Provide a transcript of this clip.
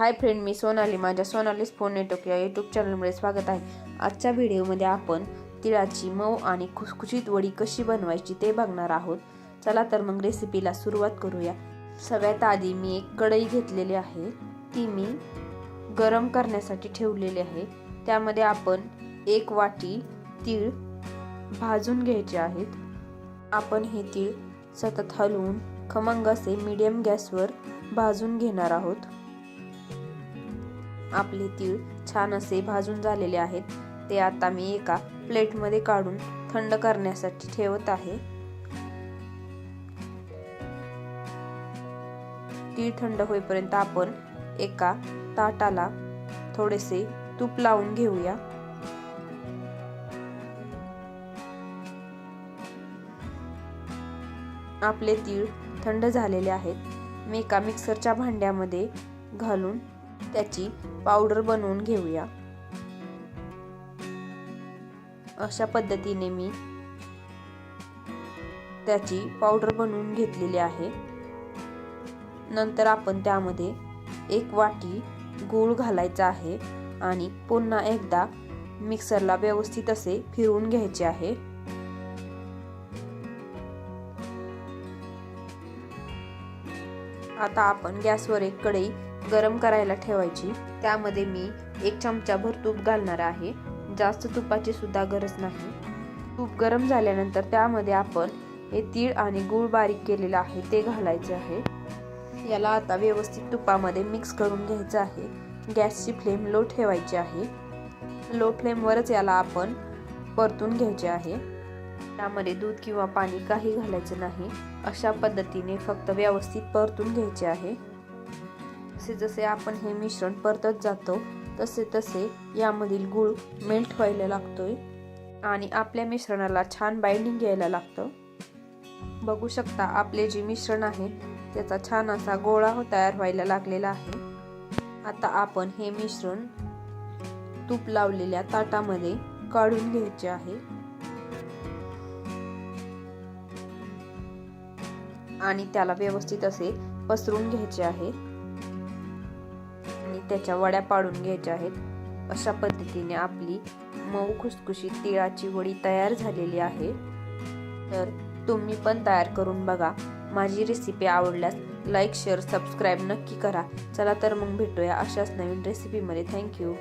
Hi friend मी सोनाली. माझ्या सोनालीस फोन नेटवर्क या यूट्यूब चॅनलमध्ये स्वागत आहे. आजच्या व्हिडिओमध्ये आपण तिळाची मऊ आणि खुसखुशीत वडी कशी बनवायची ते बघणार आहोत. चला तर मग रेसिपीला सुरुवात करूया. सगळ्यात आधी मी एक कढई घेतलेली आहे. ती मी गरम करण्यासाठी ठेवलेली आहे. त्यामध्ये आपण एक वाटी तीळ भाजून घ्यायचे आहेत. आपण हे तीळ सतत हलवून खमंग असे मीडियम गॅसवर भाजून घेणार आहोत. आपले तीळ छान असे भाजून झालेले आहेत. ते आता मी एका प्लेटमध्ये काढून थंड करण्यासाठी ठेवत आहे. तीळ थंड होईपर्यंत आपण एका ताटाला थोडेसे तूप लावून घेऊया. आपले तीळ थंड झालेले आहेत. मी एका मिक्सरच्या भांड्यामध्ये घालून त्याची पावडर बनवून घेऊया. अशा पद्धतीने मी त्याची पावडर बनवून घेतलेली आहे. नंतर आपण त्यामध्ये एक वाटी गूळ घालायचा आहे आणि पुन्हा एकदा मिक्सरला व्यवस्थित असे फिरवून घ्यायचे आहे. आता आपण गॅसवर एक कढई गरम करायला ठेवायची. त्यामध्ये मी एक चमचाभर तूप घालणार आहे. जास्त तुपाची सुद्धा गरज नाही. तूप गरम झाल्यानंतर त्यामध्ये आपण हे तीळ आणि गूळ बारीक केलेलं आहे ते घालायचे आहे. याला आता व्यवस्थित तुपामध्ये मिक्स करून घ्यायचं आहे. गॅसची फ्लेम लो ठेवायची आहे. लो फ्लेमवरच याला आपण परतून घ्यायचे आहे. त्यामध्ये दूध किंवा पाणी काही घालायचं नाही. अशा पद्धतीने फक्त व्यवस्थित परतून घ्यायचे आहे. जसे जसे आपण हे मिश्रण परतत जातो तसे तसे यामधील गूळ मेल्ट व्हायला लागतोय आणि आपल्या मिश्रणाला छान बाइंडिंग यायला लागतं. बघू शकता आपले जे मिश्रण आहे त्याचा छान असा गोळा हो तयार व्हायला लागलेला आहे. आता आपण हे मिश्रण तूप लावलेल्या ताटामध्ये काढून घ्यायचे आहे. आणि त्याला व्यवस्थित असे पसरून घ्यायचे आहे. त्याच्या वड्या पाडून घ्यायच्या आहेत. अशा पद्धतीने आपली मऊ खुसखुशीत तिळाची वडी तयार झालेली आहे. तर तुम्ही पण तयार करून बघा. माझी रेसिपी आवडल्यास लाईक शेअर सबस्क्राईब नक्की करा. चला तर मग भेटूया अशाच नवीन रेसिपीमध्ये थँक्यू